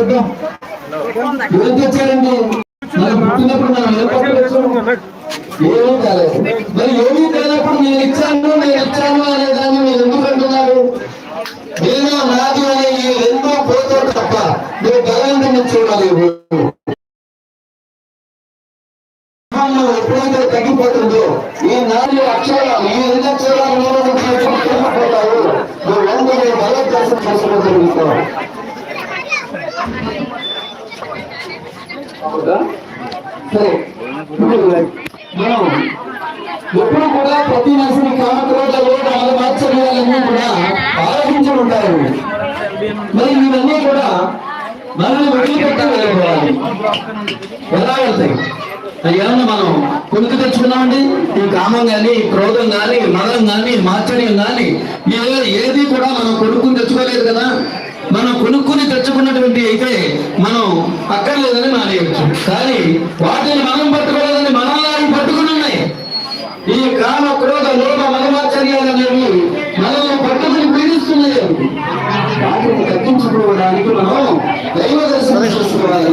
చూద్దాం. ఏం తెచ్చారండి మరి పుట్టినప్పుడు మనం ఏమీ కాలేదు. మరి ఏమీ కానప్పుడు నేను ఇచ్చాను నేను ఇచ్చాను అనే దాన్ని మీరు ఎందుకు అంటున్నారు? నేను నాది అనే ఈ రెండో పోతాడు తప్ప నువ్వు బలాన్ని చూడాలి ఎప్పుడైతే తగ్గిపోతుందో ఈ నాలుగు అక్షరాలు ఈ రెండు అక్షరాలు తగ్గిపోతావు నువ్వు వెంటనే బలోద్దేశం చేసుకోవడం జరుగుతావు అవునా? సరే. మనం ఎప్పుడు కూడా ప్రతి మనిషిని కామక్రోధలో మార్చడాలన్నీ కూడా ఆలోచించి ఉంటారు. మరి ఇవన్నీ కూడా మనల్ని వదిలిపెట్టి వెళ్ళిపోవాలి. ఎలా వెళ్తాయి? ఏమన్నా మనం కొనుక్కు తెచ్చుకున్నామండి. ఈ కామం కానీ క్రోధం కానీ మదం కానీ మాచర్యం కానీ ఏది కూడా మనం కొనుక్కుని తెచ్చుకోలేదు కదా. మనం కొనుక్కుని తెచ్చుకున్నటువంటి అయితే మనం అక్కర్లేదని మానేయచ్చు. కానీ వాటిని మనం పట్టుకోలేదని మనల్ని పట్టుకుని ఉన్నాయి. ఈ కామ క్రోధ లోప మనమాచర్యాలు అనేవి మనల్ని పట్టుకుని పీడిస్తున్నాయి వాటిని తగ్గించుకోవడానికి మనం దైవ దర్శనం చేసుకోవాలి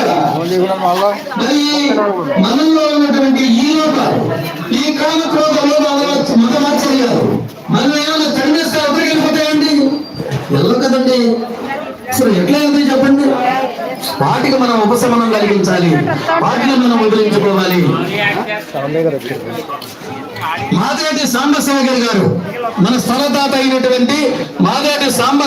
కదా? మరి మనలో ఉన్నటువంటి ఈ ఈ క్రోధంలో ఏమైనా తండ్రిస్తే వెళ్ళిపోతాయండి? వెళ్ళవు కదండి? అసలు ఎట్లా వెళ్తాయి చెప్పండి? వాటికి మనం ఉపశమనం కలిగించాలి. వాటిని మనం వదిలించుకోవాలి. శివగిరి గారు మన స్థలదాత అయినటువంటి మాదిరెడ్డి సాంబ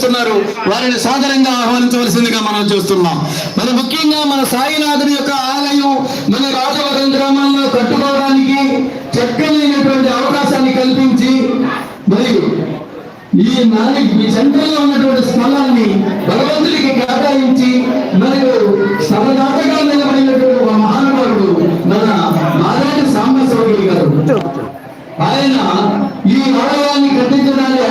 చేస్తున్నారు. వారిని సాధారణంగా ఆహ్వానించవలసిందిగా మనం చూస్తున్నాం. మన ముఖ్యంగా మన సాయినాథుని యొక్క ఆలయం మన రాజవరం గ్రామంలో కట్టుకోవడానికి చక్కనైనటువంటి అవకాశాన్ని కల్పించి మరియు ఈ నాలుగు మీ సెంటర్లో ఉన్నటువంటి స్థలాన్ని భగవంతుడికి కేటాయించి మరియు సరదాటగా నిలబడినటువంటి ఒక మహానుభావుడు మన మాదాటి సాంబశివగిరి గారు. ఆయన ఈ మానవాన్ని కట్టించడానికి